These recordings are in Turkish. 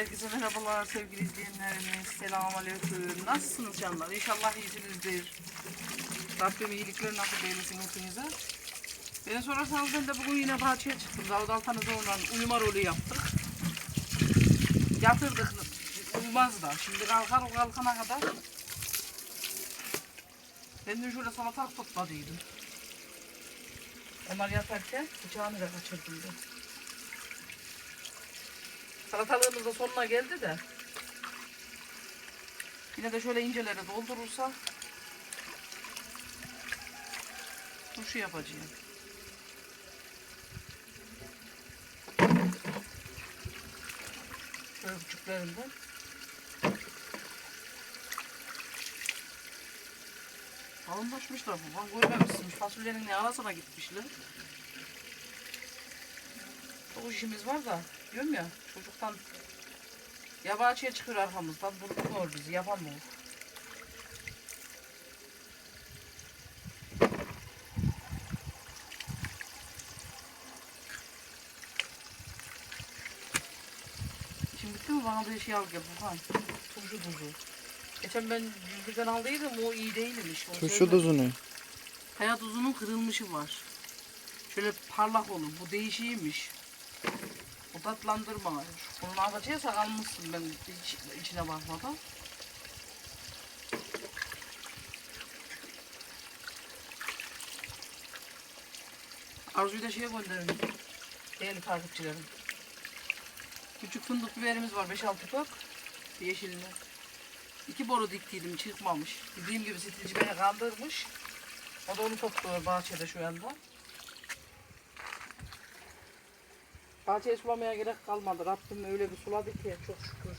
Herkese merhabalar sevgili izleyenlerimiz. Selamünaleyküm. Nasılsınız canlar? İnşallah iyisinizdir. Rabbim iyilikleri nasip eylesin hepinize. Beni sorarsanız ben de bugün yine bahçeye çıktım. Davut Altan'ı oradan uyuma rolü yaptık. Yatırdık. Uyumaz da. Şimdi kalkar o kalkana kadar. Ben de şöyle salatalık topladıydım. Onlar yatarken bıçağını da kaçırdım ben. Salatalığımız da sonuna geldi de. Yine de şöyle incelere doldurursa turşu yapacağım. Şöyle küçüklerinden. Alınmışmışlar bu. Ben görmemişsiniz. Fasulyenin ne arasına gitmişler. Çok işimiz var da. Diyorum ya çocuktan yabancıya çıkıyor arkamızdan. Bulmuyor bizi. Yapamıyor. Şimdi bitti mi? Bana bir şey al gel Burhan. Turşu tuzu. Geçen ben yüzlükten aldıydım. O iyi değilmiş. Onu Turşu sevmedim. tuzu ne? Kaya tuzunun kırılmışı var. Şöyle parlak olur. Bu değişiymiş. Bu tatlandırma. Bunu ne yapacaksak almışsın ben hiç içine bakmadan. Arzu'yu da şeye gönderelim. Değerli takipçilerim. Küçük fındık biberimiz var 5-6 tok. Yeşilini. İki boru diktiydim çıkmamış. Dediğim gibi stilci beni kandırmış. O da onu topluyor bahçede şu anda. Bahçeyi sulamaya gerek kalmadı. Rabbim öyle bir suladı ki çok şükür.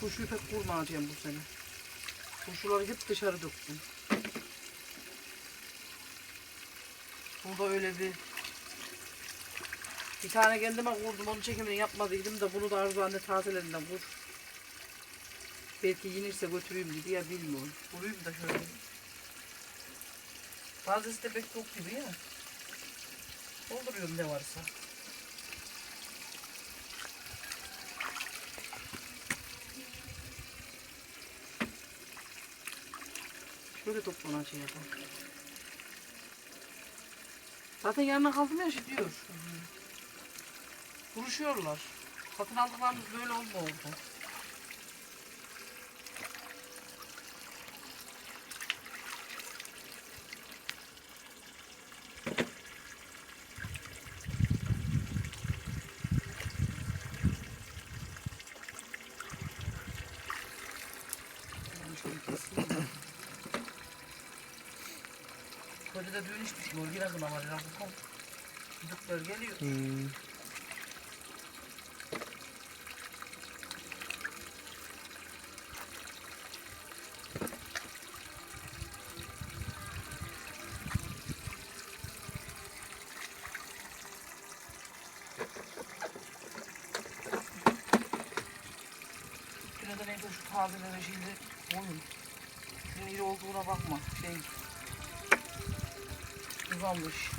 Turşuyu pek kurmayacağım bu sene. Turşuları hep dışarı döktüm. Burada öyle bir bir tane kendime kurdum onu çekimini yapmadıydım da bunu da Arzu anne tazelerinden kur. Belki yenirse götüreyim dedi ya bilmiyorum. Kuruyum da şöyle. Bazısı da pek yok gibi ya. Dolduruyorum ne varsa. Şöyle toplanacak bak. Zaten yanına kaldım ya şey diyor. Vuruşuyorlar. Satın aldıklarımız böyle oldu. Kocada düğün içmiş mi? Biraz ama. Biraz bakalım. Çocuklar geliyor. Hmm. Şurada neyse şu tazelere şimdi koyun. Ne iyi olduğuna bakma. Şey uzanmış.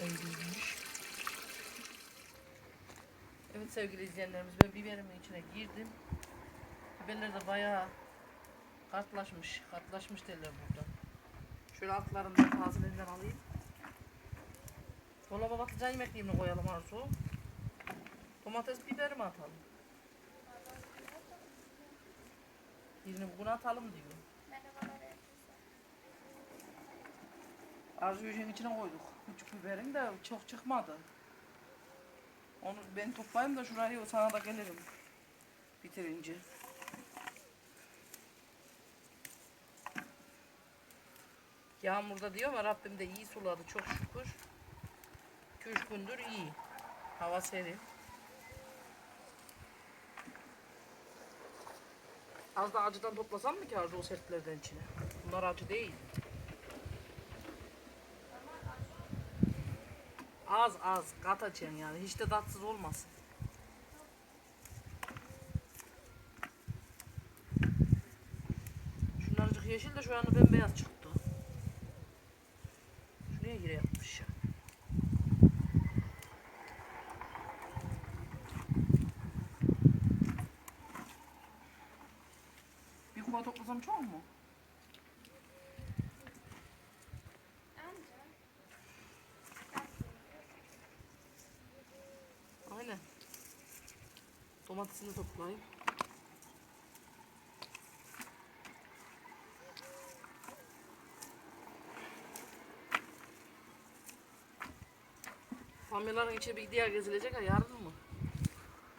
Öyleymiş. Evet sevgili izleyenlerimiz ben biberimin içine girdim. Biberler de bayağı kartlaşmış. Kartlaşmış derler burada. Şöyle altlarından tazelerinden alayım. Dolaba patlıcan yemekliğini koyalım Arzu. Domates biberi mi atalım? Birini bugün atalım diyor. Arzu yüceğin içine koyduk. Küçük biberin de çok çıkmadı. Onu ben toplayayım da şurayı sana da gelirim. Bitirince. Yağmurda diyor ama Rabbim de iyi suladı çok şükür. 2-3 gündür iyi. Hava serin. Az da acıdan toplasam mı ki Arzu o sertlerden içine? Bunlar acı değil. Az az katacaksın yani. Hiç de tatsız olmasın. Şunlarcık yeşil de şu anda bembeyaz çıktı. Şuraya gire yapmış ya. Bir kuva toplasam çok mu? Aynen. Domatesini toplayayım. Familyaların içi bir diğer gezilecek ha yarın mı?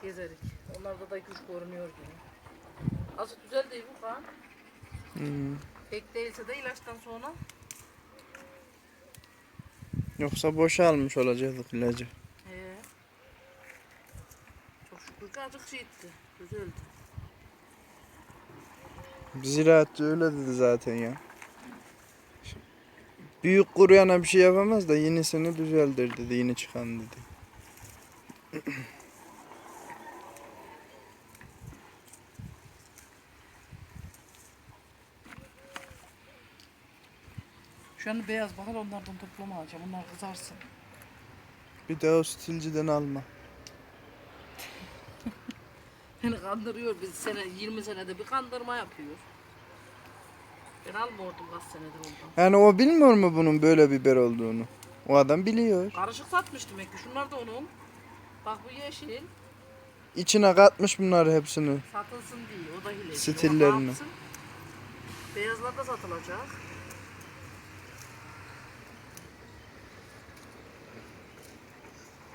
Gezerik. Onlarda da iki üç görünüyor gibi. Azıcık güzel değil bu kan. Hmm. Pek değilse de ilaçtan sonra Yoksa boşa almış olacaktık ilacı. He. Çok azıcık şeydi. Güzeldi. Ziraatçı öyle dedi zaten ya. Büyük kuruyana bir şey yapamaz da yenisini düzeldir dedi. Yeni çıkan dedi. Şu an beyaz bakar onlardan toplama alacağım. Onlar kızarsın. Bir de o stilciden alma. Beni kandırıyor. Biz sene 20 senede bir kandırma yapıyor. Ben almıyordum kaç senedir ondan. Yani o bilmiyor mu bunun böyle biber olduğunu? O adam biliyor. Karışık satmış demek ki. Şunlar da onun. Bak bu yeşil. İçine katmış bunları hepsini. Satılsın diye. O da hileci. Stillerini. Beyazlar da satılacak.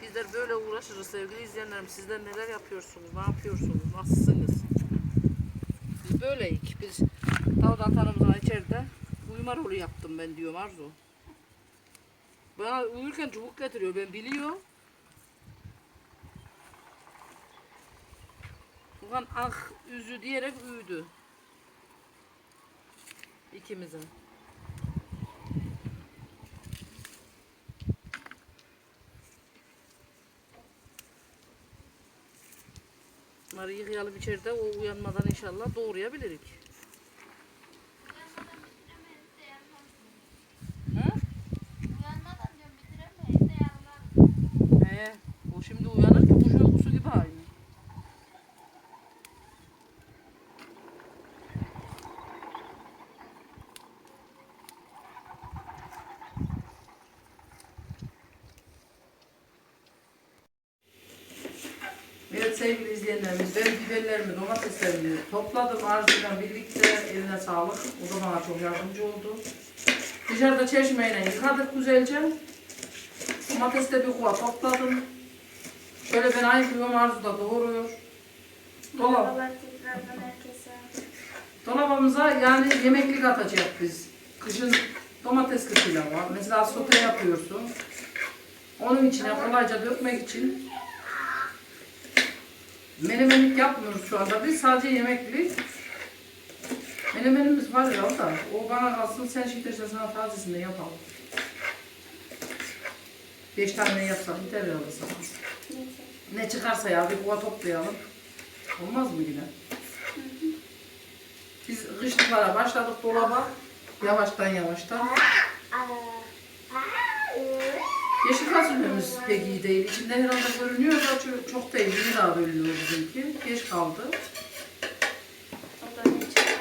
Bizler böyle uğraşırız sevgili izleyenlerim. Sizler neler yapıyorsunuz? Ne yapıyorsunuz? Nasılsınız? Biz böyleyik. Biz Davut Atanımızın içeride uyuma rolü yaptım ben diyorum Arzu. Bana uyurken çubuk getiriyor. Ben biliyor. Ulan ah üzü diyerek üydü. İkimizin. Bunları yıkayalım içeride o uyanmadan inşallah doğrayabilirik. Hı? Uyanmadan diyorum bitiremeyiz de yarlar. He, o şimdi uyanır ki kuş uykusu gibi aynı. Evet ben biberlerimi, domateslerimi topladım arzuyla birlikte eline sağlık. O da bana çok yardımcı oldu. Dışarıda çeşmeyle yıkadık güzelce. Domates de bir kuva topladım. Şöyle ben ayıklıyorum, Arzu da doğruyor. Dolap. Dolabımıza yani yemeklik atacak biz. Kışın domatesli pilav var. Mesela sote yapıyorsun. Onun içine kolayca dökmek için menemenlik yapmıyoruz şu anda. Biz sadece yemeklik. Menemenimiz var ya da o bana kalsın sen işte sana tazesini yapalım. Beş tane yapsam yeter ya sana. Neyse. Ne çıkarsa ya bir kova toplayalım. Olmaz mı yine? Biz kışlıklara başladık dolaba. Yavaştan yavaştan. Yeşil fasulyemiz pek iyi değil. İçinde herhalde görünüyor da çok, çok değil. Yeni daha bölünüyor bizimki. Geç kaldı. O da ne çıkarsa.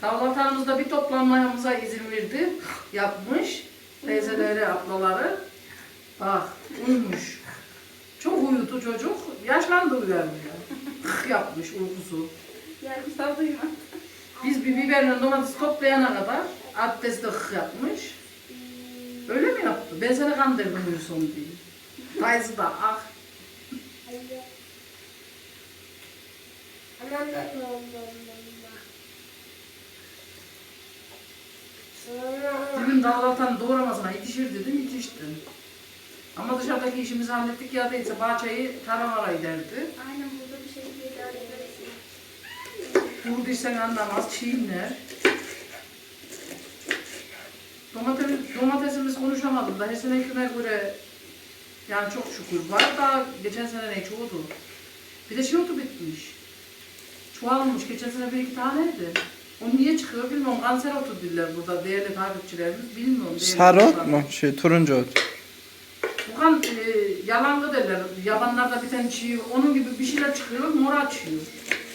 Tavlatanımızda bir toplanmamıza izin verdi. Yapmış. Teyzeleri, ablaları. Bak uyumuş. Çok uyudu çocuk. Yaşlandı uyanmıyor. Yapmış uykusu. Saat uyuma. Biz bir biberle domates toplayana kadar abdesti yapmış. Öyle mi yaptı? Ben seni kandırdım uyusun diye. Dayısı da ah. Anam da Dedim dağlartan doğramasına yetişir dedim yetişti. Ama dışarıdaki işimizi hallettik ya değilse bahçeyi taramara giderdi. Aynen burada bir şekilde idare ederiz. Kuru dirsen anlamaz, çiğner. Domates, domatesimiz konuşamadım da her senekine göre yani çok şükür var da geçen sene ne çoğudu. Bir de şey otu bitmiş. Çoğalmış. Geçen sene bir iki taneydi. O niye çıkıyor bilmiyorum. Kanser otu diller burada değerli takipçilerimiz. Bilmiyorum. değerli Sarı ot mu? Şey turuncu ot. Bu kan e, yalancı derler. Yabanlarda biten çiğ. Onun gibi bir şeyler çıkıyor. Mor açıyor.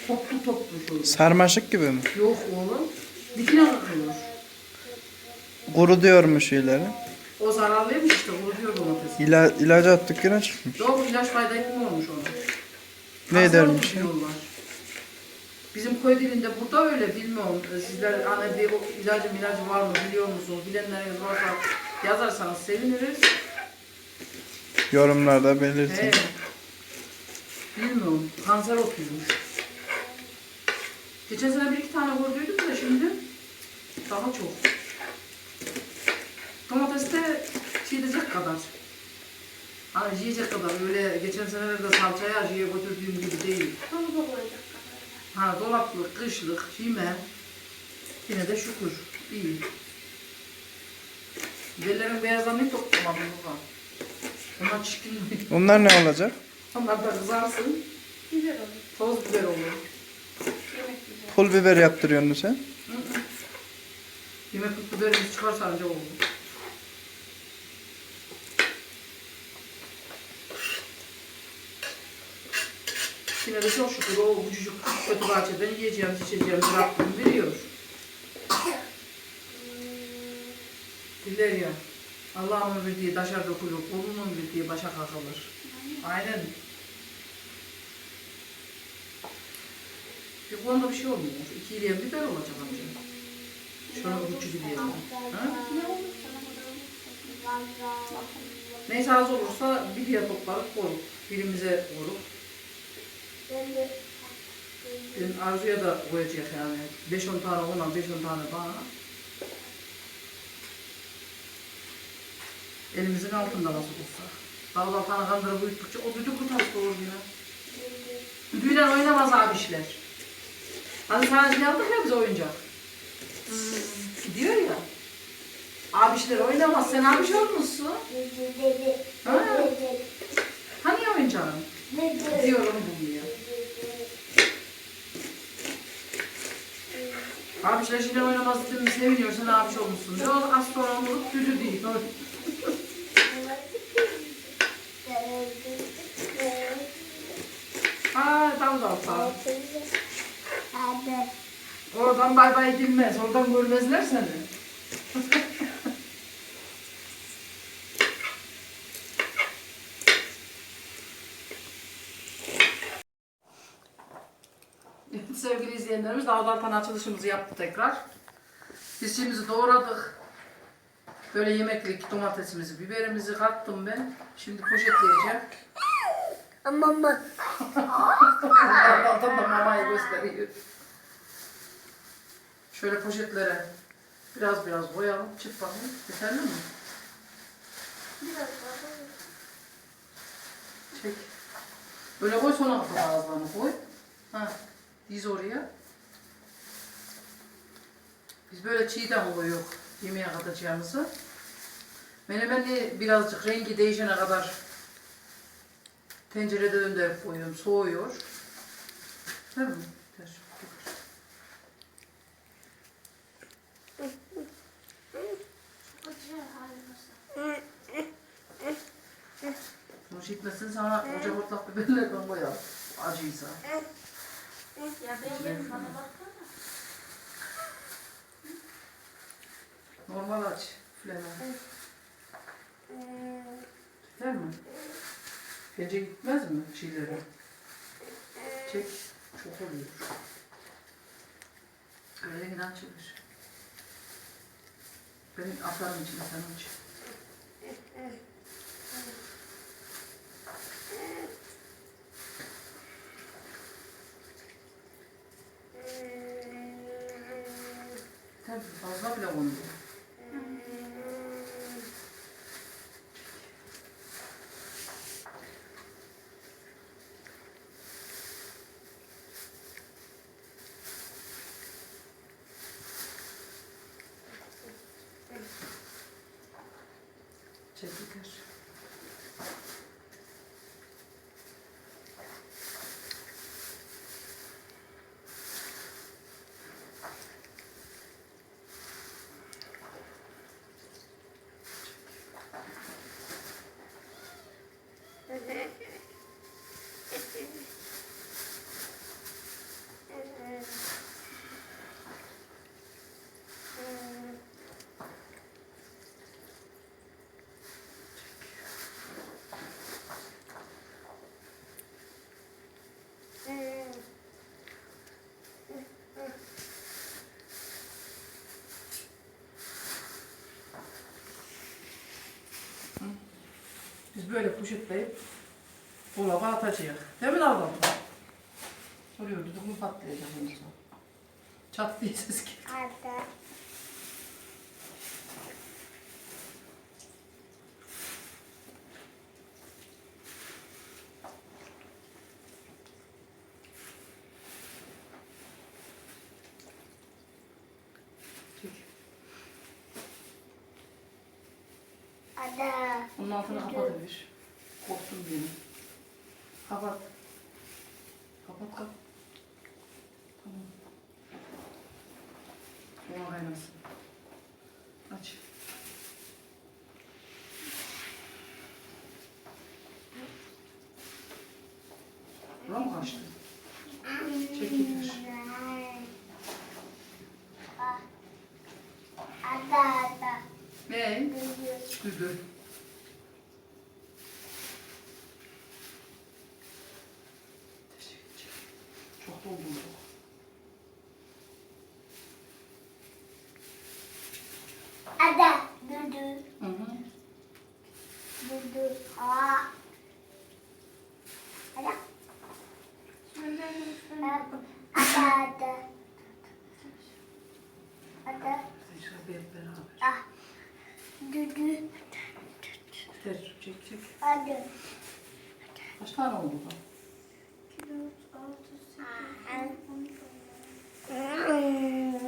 Toplu toplu şöyle. Sarmaşık gibi mi? Yok oğlum. Dikine bakıyor. Kuru diyormuş ileri. O zararlıymış işte. O diyor domates. İla, ilacı attık yine çıkmış. Yok ilaç fayda etmiyormuş ona. Ne diyorlar. Bizim köy dilinde burada öyle bilmiyorum. Sizler hani bir o ilacı ilacı var mı biliyor musunuz? Bilenleriniz varsa yazarsanız seviniriz. Yorumlarda belirtin. He. Bilmiyorum. Kanser otuymuş. Geçen sene bir iki tane gördüydüm de şimdi daha çok. Domateste çiğneyecek kadar. Hani yiyecek kadar. Öyle geçen senelerde salçaya acıya götürdüğüm gibi değil. Onu da koyduk. Ha dolaplık, kışlık, yeme. Yine de şükür. iyi. Biberlerin beyazlarını toplamadım baba. Onlar çirkin mi? Bunlar ne olacak? Onlar da kızarsın. Güzel olur. Toz biber olur. Pul biber yaptırıyorsun sen. Biberimiz çıkarsa anca olur. Yine de çok şükür o küçücük kötü bahçeden yiyeceğimiz içeceğimiz Rabbim veriyor. Diller ya. Allah'ın verdiği taşa dökülür, kulunun verdiği başa kakılır. Aynen. Bir konuda bir şey olmuyor. İki ileyen biber olacak amca. Şöyle uçu gidiyor. Da. Neyse az olursa bir diye toplarıp koyup birimize koyup ben Arzu'ya da koyacak yani. 5-10 tane ona, 5-10 tane bana. Elimizin altında nasıl olsa. Vallahi tane kandırıp uyuttukça o düdük kutası olur yine. Düdüğüyle oynamaz abişler. Hani şey aldık ya biz oyuncak. Gidiyor ya. Abişler oynamaz. Sen abiş olmuşsun. Ha? Hani oyuncağın? Diyorum bunu ya. Abişler şimdi oynamaz dedim mi seviniyor sen abiş olmuşsun. Ne oldu sonra olup düdü değil. Ha dal dal dal. Oradan bay bay edilmez. Oradan görmezler seni. Sevgili izleyenlerimiz dağdan pan açılışımızı yaptı tekrar. Biz şeyimizi doğradık. Böyle yemeklik domatesimizi, biberimizi kattım ben. Şimdi poşetleyeceğim. Mama. Alttan da mamayı gösteriyor. Şöyle poşetlere biraz biraz koyalım. Çıt bakayım. Yeterli mi? Çek. Böyle koy sonra kapat ağızlarını koy. Ha. Diz oraya. Biz böyle çiğdem koyuyor yemeğe katacağımızı. Menemeni birazcık rengi değişene kadar tencerede döndürüp koyuyorum. Soğuyor. Değil mi? Ter. Hoş gitmesin sana ocak ortak biberlerden koyalım. Acıysa. Ya benim bana baksana. Normal aç. Flemen. Gider mi? Gece gitmez mi şeyleri? Çek. Çok oluyor. Öyle yine açılır. Ben atarım içine sen aç. fazla fazla bile kondu. Çekilir. Biz böyle poşetleyip dolaba atacağız. Değil mi Naldan? Soruyor dedik bu patlayacak en son. Çat diye ses geliyor. Hadi. Çek. Hadi. Onun altını kapatabilir. Korktum beni. Kapat. Kapat kapat. Tamam. Ona kaynasın. Aç. Bura mı kaçtı? Çekilir. Hadi hadi. Ne? Düdü. Çok doldum çok. Hadi. Düdü. Hı hı. Düdü. Aa. Hadi. Hep beraber. Ah. Düdü. Ter, çek çek. Hadi. Kaç tane oldu bu?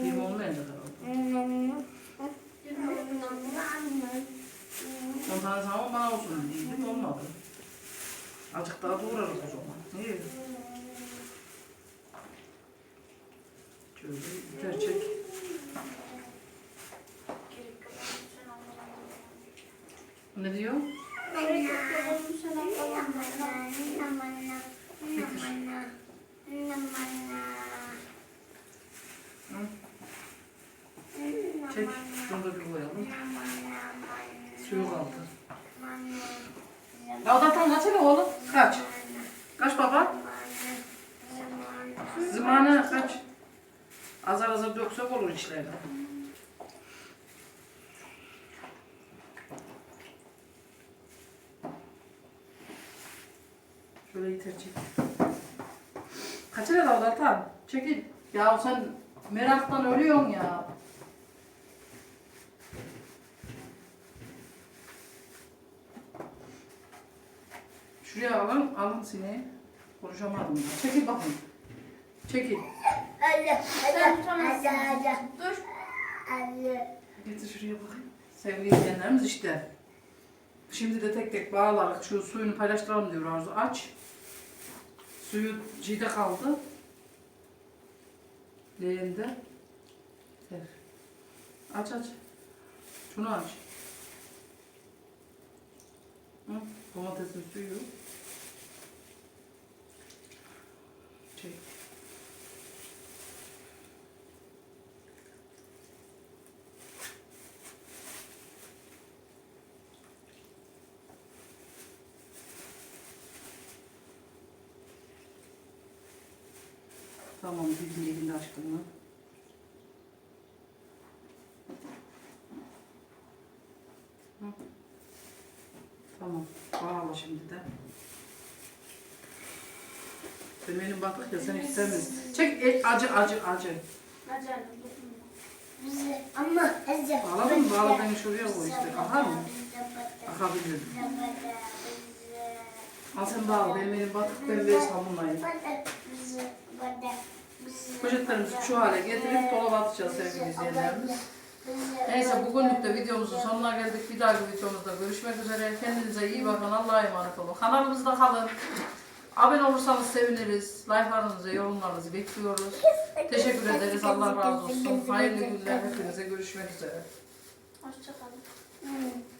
Yirmi olmayacak herhalde. On tane sana bana olsun diyeydim olmadı. Azıcık daha doğrarız o zaman. Niye? Şöyle biter. Ne diyor? Çek. Şunu da bir koyalım. Suyu kaldı. Ya zaten kaç hele oğlum? Kaç? Kaç baba? Zamanı kaç? Azar azar döksek olur içlerine. Şöyle yeter çek. Kaç daha Altan? Çekil. Ya sen meraktan ölüyorsun ya. Şuraya alın, alın sineği. Konuşamadım. Çekil bakın. Çekil. Hadi, hadi, hadi, hadi. Dur. Hadi. Getir şuraya bakayım. Sevgili izleyenlerimiz işte. Şimdi de tek tek bağlarak şu suyunu paylaştıralım diyor Arzu. Aç. Suyu cide kaldı. Leğende. Ver. Aç aç. Şunu aç. Hı? Domatesin suyu. Çek. Tamam, bizim elinde aşkına. Hı. Tamam, bağla şimdi de. Benim elim batık ya, sen istemez. Çek, el, acı, acı, acı. Bizi ama hadi. Bağladın mı? Bağladığını şuraya koy işte. Akar mı? Akabilir. Al sen bağla, benim elim batık, ben bir sabunlayayım. Poşetlerimizi şu hale getirip dolaba atacağız sevgili izleyenlerimiz. Neyse bugünlük de videomuzun sonuna geldik. Bir dahaki videomuzda görüşmek üzere. Kendinize iyi bakın. Allah'a emanet olun. Kanalımızda kalın. Abone olursanız seviniriz. Like'larınızı, yorumlarınızı bekliyoruz. Teşekkür ederiz. Allah razı olsun. Hayırlı günler. Hepinize görüşmek üzere. Hoşçakalın. Hmm.